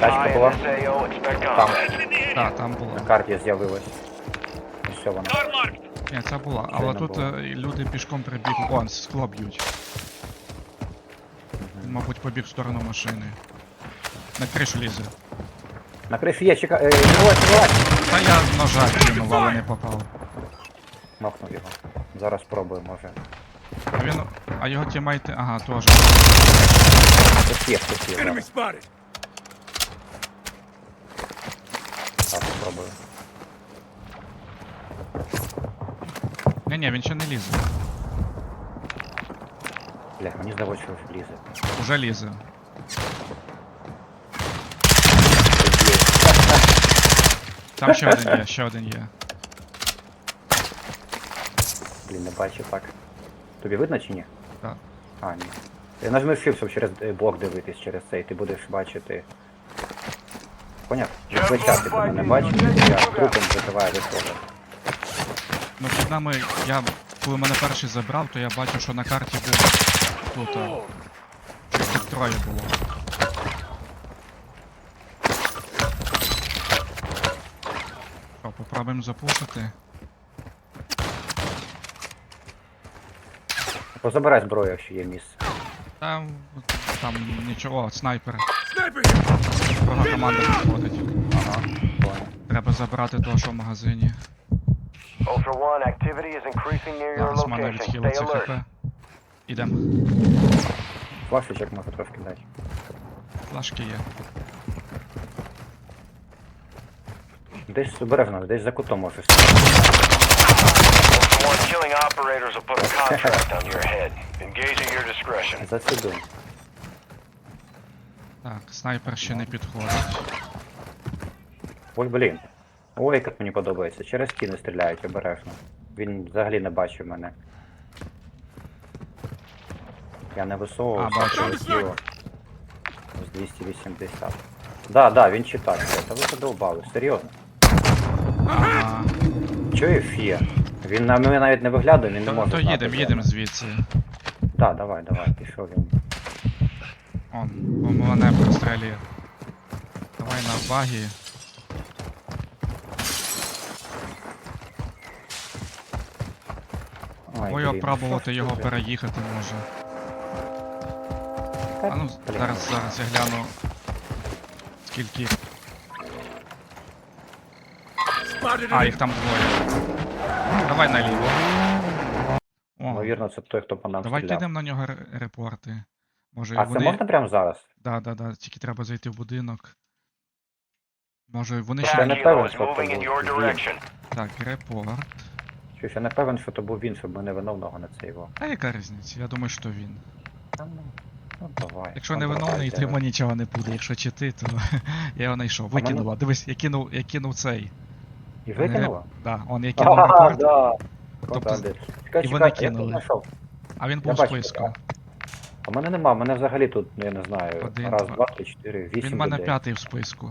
Тачка була? in SAO. Expect Там. Так, там було. На карті з'явилось. І все воно. Ні, це була. Але не тут було. е, люди пішком прибігли. Вон, скло б'ють. Мабуть, побіг в сторону машини. На кришу лізе. На криші є, чекай. Е, вилазь. Та я ножа кинув, але не попав. Махнув його. Зараз спробую, може. А він. А його тімейти. Ага, теж. Тут є, тут є. зараз. Так, спробую. Ні, ні, він ще не лізе. Бля, мені здалося, що влізе. Уже лізе. Там ще один є, ще один є. Блін, не бачу так. Тобі видно чи ні? Так. А, ні. Ти нажми Shift, щоб через е, блок дивитись через цей, ти будеш бачити. Поняв? З плеча ти мене не бачиш, я трупом закриваю виходить. Ну під нами, я, коли мене перший забрав, то я бачу, що на карті був тут. а, Тут троє було. Що, попробуємо запушити? Позабирай зброю, якщо є місце. Там, там нічого, снайпер. Друга команда підходить. Ага, понял. Треба забрати того, що в магазині. Ultra One, activity is increasing near your Зараз в мене location. Stay відхилиться alert. хп. Ідем. Флашечок можу трошки дати. Флашки є. Десь обережно, десь за кутом можеш. Ultra killing operators will put a contract on your head. Engage at your discretion. За сюди. Так, снайпер ще не підходить. Ой, блін. Ой, як мені подобається. Через стіни стріляють обережно. Він взагалі не бачив мене. Я не висовувався А, бачу. через тіло. З 280. Да, да, він читає. Та ви задовбали, серйозно. Ага. Чує фія? Він на мене навіть не виглядає, він не може. то знати, їдем, де їдем я. звідси. Да, давай, давай, пішов він. Он, бо мене прострелює. Давай на багі. Ой, блін, пробувати що ж його ти? переїхати може. А ну, блін. зараз, зараз я гляну. Скільки. А, їх там двоє. Давай наліво. О, Ймовірно, це той, хто по нам давай стріляв. кидемо на нього ре- репорти. Може А це вони. можна прямо зараз? Да, да, да, тільки треба зайти в будинок. Може вони ще. не Kilo певен, is що moving in your був він. direction. Так, репорт. Що ж я не певен, що то був він, щоб ми не виновного на це його. А яка різниця? Я думаю, що він. Та ну, ну давай. Якщо ну, не давай, виновний, то давай. йому нічого не буде. Якщо чи ти, то я його знайшов. Викинула. Дивись, я кинув, я кинув цей. І викинула? Да, он я кинув Ага, репорт, да. Тобто Молодець. Чекай, вони чекай, я кинули. знайшов. а він Я був в бачу, так. А мене нема, мене взагалі тут, ну, я не знаю, Один, раз, два. два, три, чотири, вісім Він в мене людей. п'ятий в списку.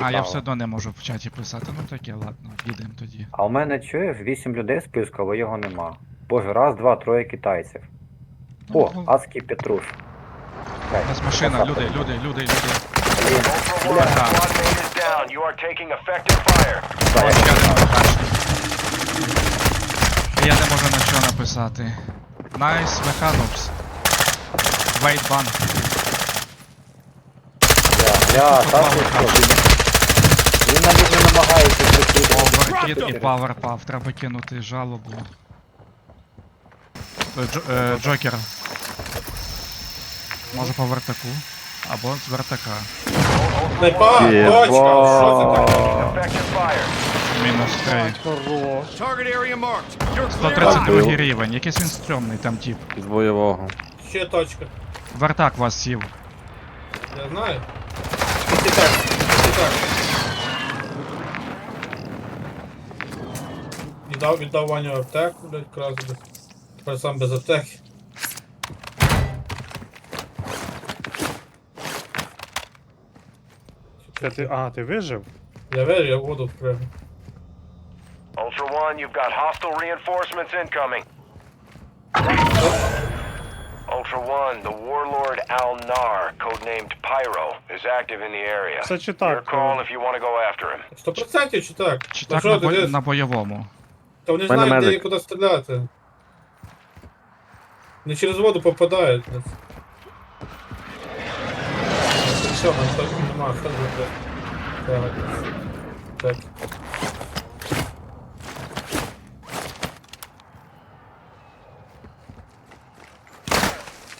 А, я Цікаво. все одно не можу в чаті писати. Ну таке, ладно, їдемо тоді. А у мене чуєш, вісім людей в списку, але його нема. Боже, раз, два, троє китайців. О, Ну, адський Петруш. у нас машина, люди, люди, люди, люди. Ось я- ще один Я не можу нічого написати. Nice, Механопс. Wait ban. Бля, так два що, він, навіть не намагається прикрити. Оверкіт і Powerpuff. Треба кинути жалобу. Е, е, Джокер. Може по вертаку. Або з вертака. Снайпа, точка, що це таке? Мінус 3. Target area marked. You're 132 рівень. Якийсь він стрьомний там тип. З бойового. Ще точка. Вертак вас сів. Я знаю. Іди так, іди так. Віддав, віддав Ваню аптеку, блядь, би. Тепер сам без аптеки. Це ти, а, ти вижив? Я вірю, я воду відкрив. Ultra One, you've got hostile reinforcements incoming. Ultra One, the warlord Al Nar, codenamed Pyro, is active in the area. Це чи Your так? call if you want to go after him. Сто процентів чи так? Чи Ну так що на, ти бой... дивиш? на бойовому? Та вони Мене знають, де і медик. куди стріляти. Не через воду попадають. Все, нам так нема, що зробити. Так. Так.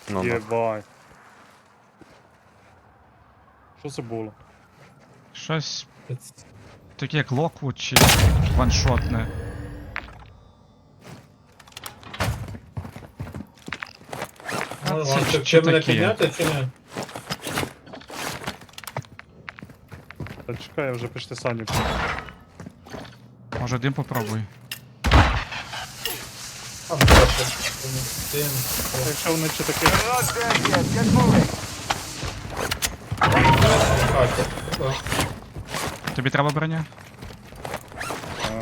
Ну, ну. Єбать. Що це було? Щось таке як Локвуд чи ваншотне. А Може, це вам чи- чи, чи чи мене таке? підняти, чи ні? Та чекай, я вже почти Саню. Може дим попробуй. А, просто. Тим. Якщо вони чи таке. Хаті. Так. Тобі треба броня?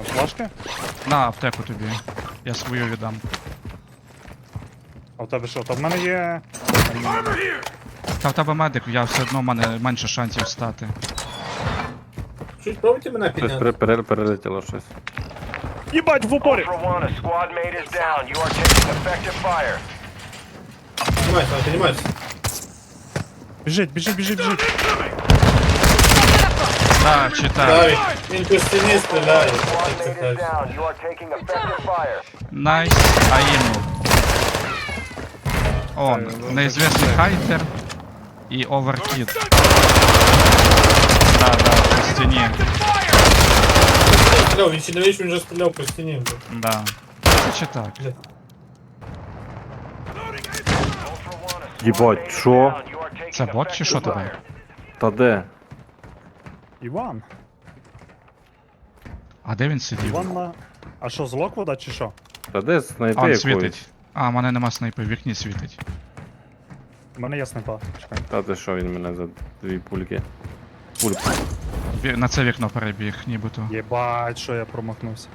е, Флажки? На аптеку тобі. Я свою віддам. А в тебе що? Та в мене є. Та в тебе медик, я все одно в мене менше шансів стати. Чуть пробуйте мене Щось підняти. пере- пере- перелетіло щось. Їбать, в упорі! Ultra One, a squad mate is down. You are taking effective fire. Піднімайся, піднімайся. Біжить, біжить, біжить, біжить. Так, чи так. Давид, він по стіні стріляє. Squad як це mate is кажуть. down. You are taking effective fire. Найс, аїмнув. О, Е, ну, неізвісний так. хайтер і оверкіт. Да, да, по Стіні. Він стріляв, він ще не вийшов, він вже стріляв по стіні. Да. Чи так? A Єбать, що? Це бот чи що effective тебе? Та де? Іван. А де він сидів? Іван на. А що, з Локвуда чи що? Та де знайти А, він якусь? світить. А, в мене нема снайпи, в вікні світить. У мене є снайпа. Чекай. Та ти що він мене за дві пульки? Пульки. Ві- На це вікно перебіг, нібито. Єбать, що я промахнувся.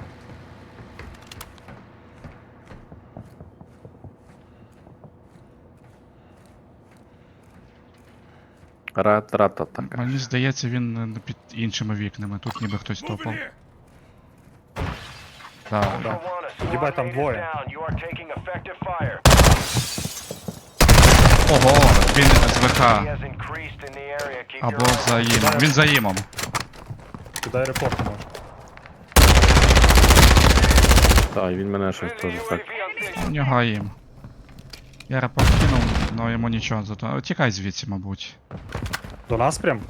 Рат-ратата. Мені здається, він е, під іншими вікнами. Тут ніби хтось топав. Так. Ебать, там fire. Ого, він з ВК. Або за їм. Він за їмом. Кидай репорт може. Так, і він мене щось теж так. У нього їм. Я рапорт кинув, але йому нічого зато. Тікай звідси, мабуть. До нас прям?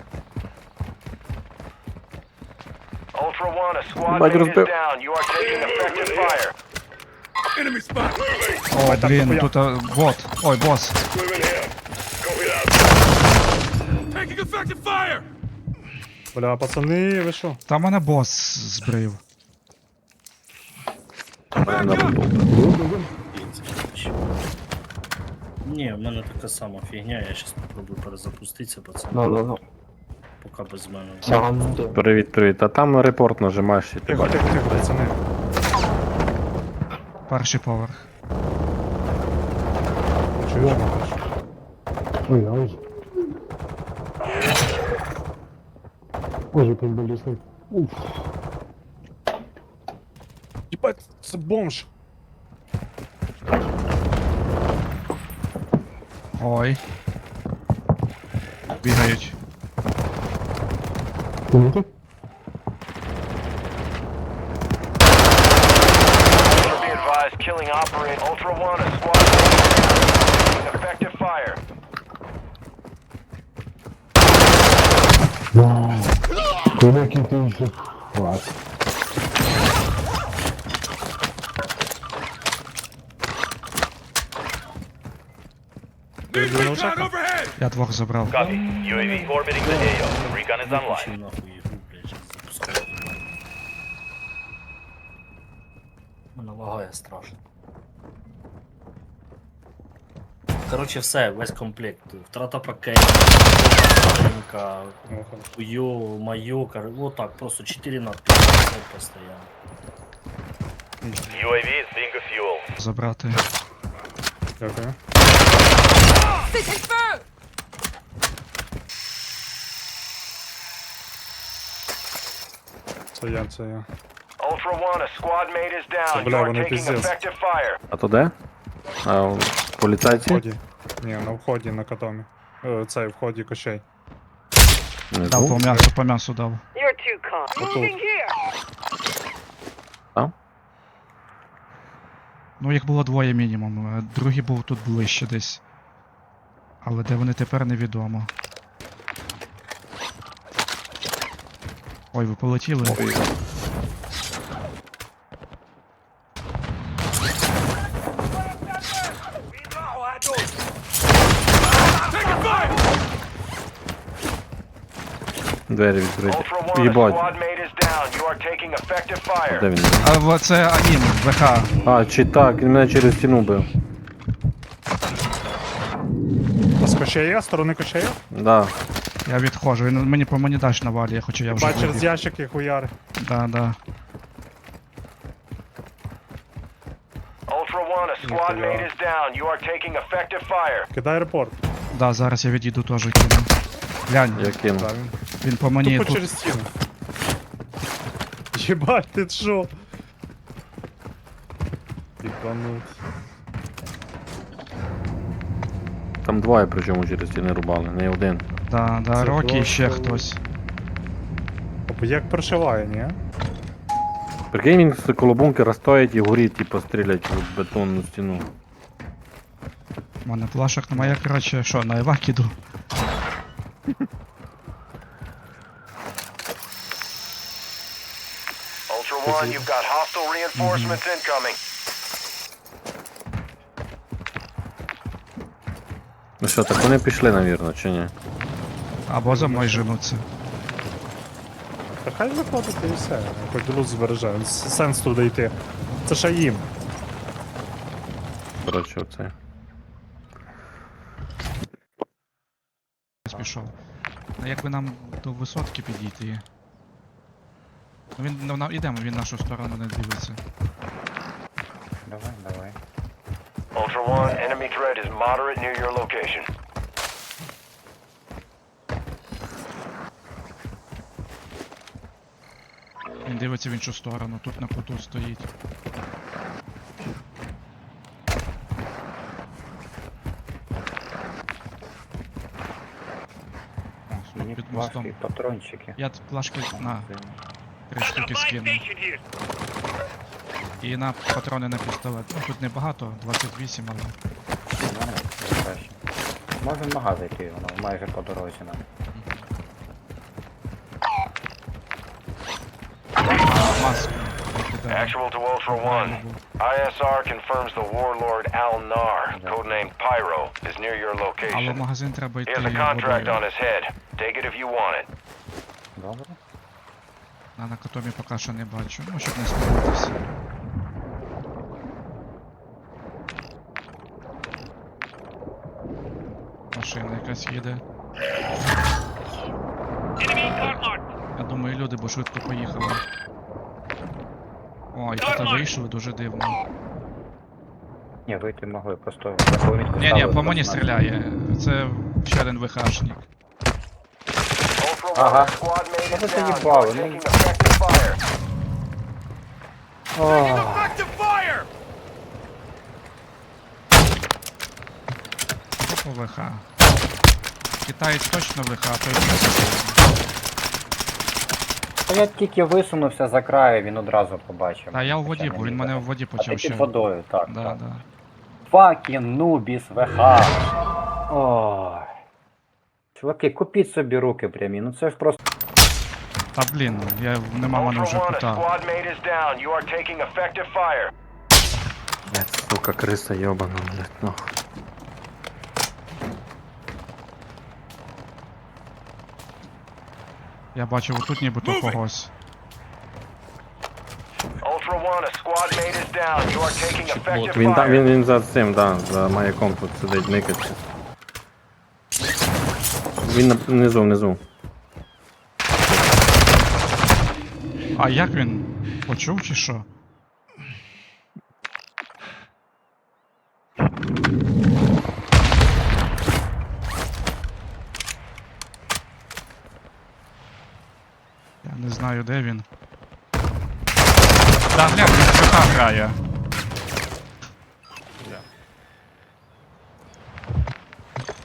Ultra One, a squad Бать, mate is розбив. down. You are taking effective fire. О, так, блін, тут а, бот. Ой, бос. Бля, пацани, ви що? Та мене бос збрив. Ні, в мене така сама фігня, я зараз спробую перезапуститися, пацан. Ну, ну, ну. Поки без мене. Привіт, привіт. А там репорт нажимаєш і ти Тихо, бачиш. тихо, тихо, пацани. Перший поверх. Чуєш? Ой, ой. Ой, как болезнь. Уф. Єбать, це бомж. Ой. Бігають. Помните? Ultra be advised, killing operate. Ultra One, a squad mate is down. Taking effective fire. Вау. Кулаки ты еще. Класс. Я двох забрав. UAV orbiting the AO. Recon is. Мене лагає страшно. Коротше, все, весь комплект. Втрата пакетів, маю, кор... вот так, просто 4 на 5 постоянно. UAV is being a fuel. Забрати. Дякую. Це я, це я. Ultra One, a squad mate is down. бля, You are вони taking пиздец. effective fire. А то де? А, в В поліцайці? вході. Ні, на вході на катомі. Е, Цей, в ході кощей. Дав по м'ясу, по м'ясу дав. You're too calm. Отут. Moving here! Ну, їх було двоє мінімум. е, Другий був тут ближче десь. Але де вони тепер невідомо. Ой, ви полетіли? Ой. Двері відкриті. Ultra One, a Їбать. squad mate is down. You are fire. Де він? А в- це Амін, ВХ. А, чи так, він мене через стіну бив. З кощея? З сторони кощея? Да. Я відходжу. Він мені по мені даш навалює, хоча я вже. Бач, через вибіг. ящики хуяри. Да, да. Ultra One, a squad mate is down. You are taking effective fire. Кидай репорт. Да, зараз я відійду теж кину. Глянь, Я кину. Да, він він по мені тупо тут. через стіну. Єбать, ти що? Єбанут. Там двоє причому через стіни рубали, не один. Да, да, Це Рокі і ще просто- хтось. Опа, як прошиває, ні? Прикинь, він з коло бункера стоїть і горить, типу, стрілять в бетонну стіну. У мене плашок немає, коротше, що, на евак іду. Ultra One, you've got hostile reinforcements incoming. Ну що, так вони пішли, навірно, чи ні? Або за мною женуться. Та хай виходить і все. Хоч лут збереже. С- Сенс туди йти. Це ще їм. Коротше, оце. Пішов. А як би нам до висотки підійти? Він ну, на, ідемо, він нашу сторону не дивиться. Давай, давай. Ultra One, enemy threat is moderate near your location. Він дивиться в іншу сторону, тут на куту стоїть. О, Мені під мостом. плашки, патрончики. Я т- плашки на три штуки скину. І на патрони на пістолет. Ну тут небагато, 28, але. Можемо в магаз йти, воно майже по дорозі нам. Маску. Actual to Ultra One. ISR confirms the warlord Al Nar, codenamed Pyro, is near your location. магазин He has a contract on his head. Take it if you want it. Добре? На накатомі поки що не бачу. Ну, щоб не спалитися. Машина якась їде. Я думаю, люди бо швидко поїхали. О, і тут вийшли, дуже дивно. Ні, вийти могли, просто таку мітку Ні, ні, по мені стріляє. Це ще один ВХшник. Ага. Ну, is ви заїбали, ну. taking effective fire. Хто по ВХ? Китаєць точно ВХ, а той Та я тільки висунувся за краю, він одразу побачив. Та я у воді був, він мене в воді А ти почав ще. під водою, так, Да, так. да. Факін Нубіс ВХ. Ой. Чуваки, купіть собі руки прямі, ну це ж просто. Та блін, я нема мене Ultra вже One, a кута. squad mate is down. You are taking effective fire. Блять, сука, криса йобана, блять, нахуй. Я бачив отут нібито когось. Ultra One, a squad mate is down. You are taking effective Він, та, fire. він, він за цим, да, за маяком тут сидить, никається. Він на- внизу, внизу. А як він? Почув чи що? Я не знаю, де він. Да, бля, він ЦК грає.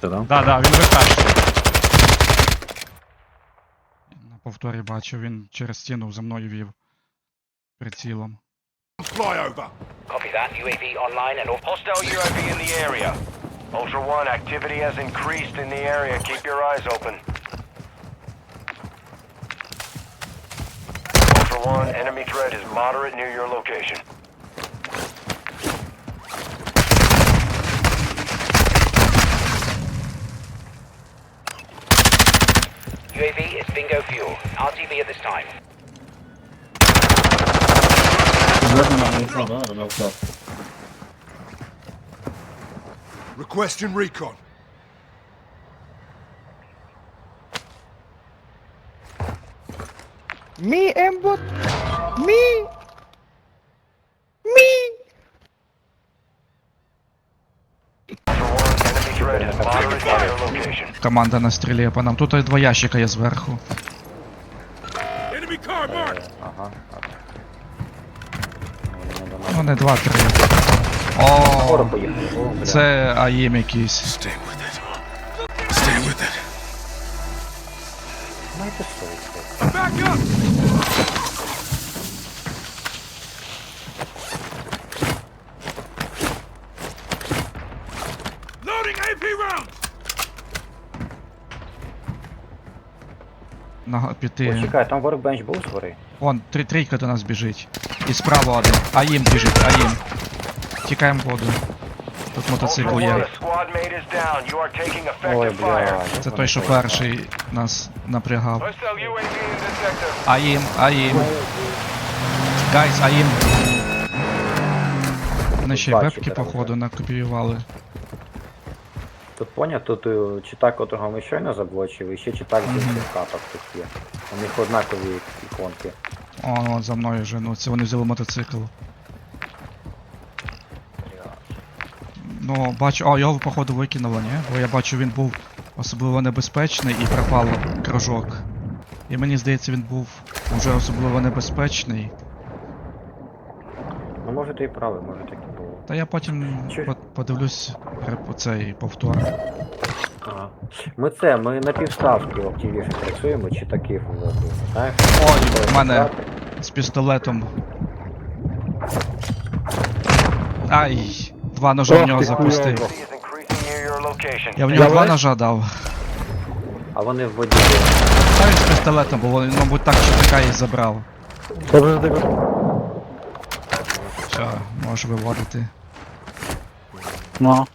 Да? Да, да, він викачує. повторі бачу, він через стіну за мною вів. Прицілом. Copy that. UAV online and hostile UAV in the area. Ultra One, activity has increased in the area. Keep your eyes open. Ultra One, enemy threat is moderate near your location. UAV is bingo fuel. RTV at this time. Requesting recon. Ultra Команда на стрілі по нам. Тут два ящика є зверху. Ага. Ну не два, три. О, це АІМ якийсь. Майте. Піти. Почекай, там воркбенч був згори? Вон, три трійка до нас біжить. І справа один. АІМ біжить, АІМ. Тікаємо в воду. Тут мотоцикл є. Ой, бля. Це той, що перший нас напрягав. This sector. АІМ, АІМ. Гайс, АІМ. Вони ще й бачу, вебки, походу, накопіювали. Тут поняв, тут е, читак, котрого ми щойно заблочили, і ще читак з інших каток тут є. У них однакові іконки. О, за мною вже, ну це вони взяли мотоцикл. Ну, бачу, о, його походу викинуло, ні? Бо я бачу, він був особливо небезпечний і пропав кружок. І мені здається, він був уже особливо небезпечний. Ну може ти і правий, може так і було. Та я потім Чи- по- подивлюсь ре- цей повтор. Ага. Ми це, ми на півставки в активіше працюємо, чи таки в лобі, знаєш? Ой, в мене з пістолетом. Ай! Два ножа в нього запустив. Я в нього два ножа дав. А вони в воді. Та він з пістолетом, бо він, мабуть, так чи така і забрав. Вже тебе. Все, можеш виводити. Ну.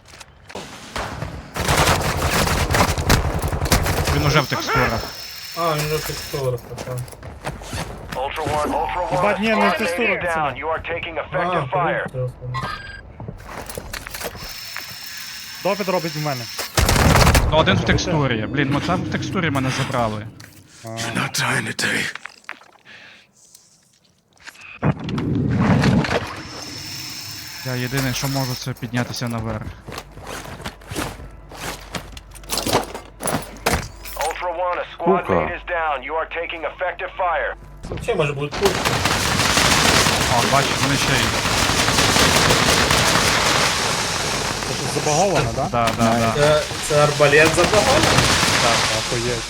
Він уже в текстурах. А, він вже текстура, так. Ultra One, Ultra One, Ебать, не, ну ты is down. You are taking effective fire. Допит робить в мене. Ну, один в текстурі. Блін, ну там в текстурі мене забрали. Not dying today. Я єдине, що можу, це піднятися наверх. Ultra One, a squad Сука. mate is down. You are taking effective fire. Взагалі може бути пушка. О, бачиш, вони ще й. Це щось забаговано, да? Да, да, да. Це, це арбалет забагато? Охуєть.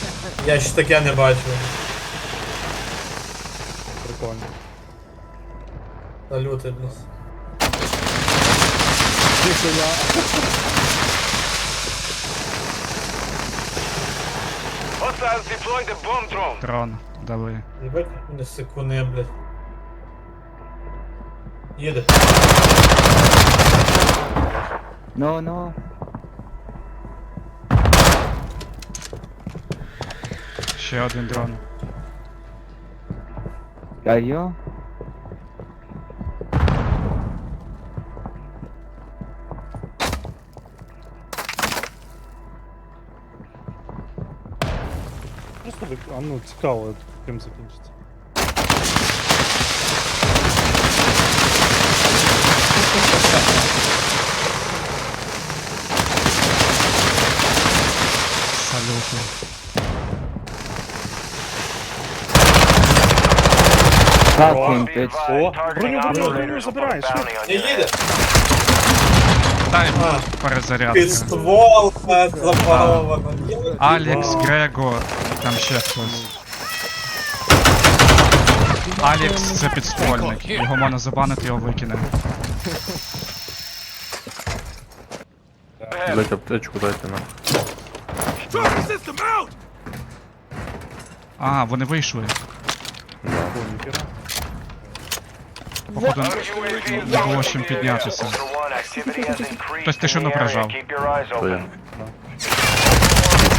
Я ще таке не бачив. Прикольно. Та лютий, блін. Тихо я. Hostiles deploying the bomb drone. Дрон, дави. Їбать, мене секуни, блядь. Їде. No, no. Ще один дрон. Are Просто ви- а ну цікаво, ким закінчиться. Салюти. Fucking Be bitch. advised, О, targeting броню, броню, operators броню will забирай, put a bounty on Не your їде. head. Дай А, перезарядка. підствол блядь, запаровано. Алекс, Грего, там ще хтось. Алекс це підствольник. Його можна забанити, його викинемо. Блять, аптечку дайте нам. А, вони вийшли. Походу, не було чим піднятися. Хтось тишину in the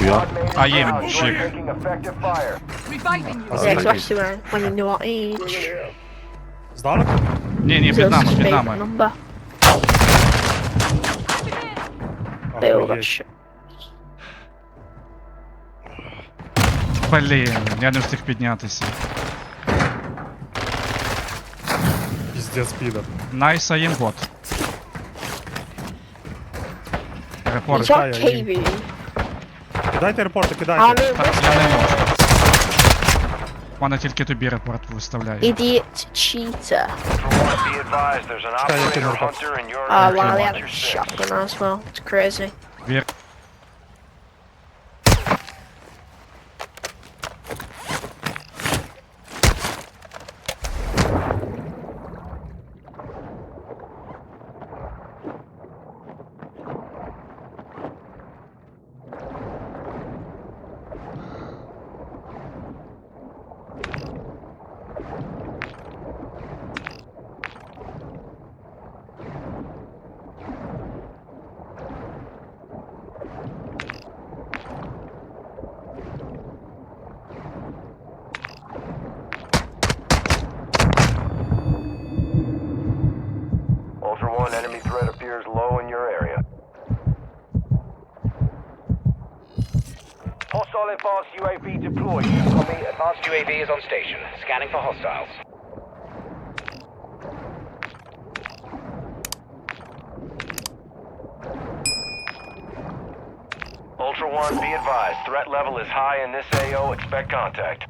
area. прожав. Keep your eyes То я. open. Ніхуя. А їм, You're чик. taking effective fire. Yeah, especially when, when you know what age. Здалеку? Ні, ні, під нами, під Favorite нами. number. Build that Охуєть. shit. Блін, я не встиг піднятися. Піздець піде. Найс, а їм бот. Репорт. Is that Чекай, я їм. KV? Кидайте репорти, I кидайте. mean, Та this я не можу. Мене тільки тобі репорт виставляє. idiot cheater. Ultra One, be advised, there's an Чекай, я operator кину репорт. hunter in your Oh, area. wow, they Watch had a your six. shotgun as well. It's crazy. Вір. On station. Scanning for hostiles. Ultra One, be advised, threat level is high in this AO. Expect contact.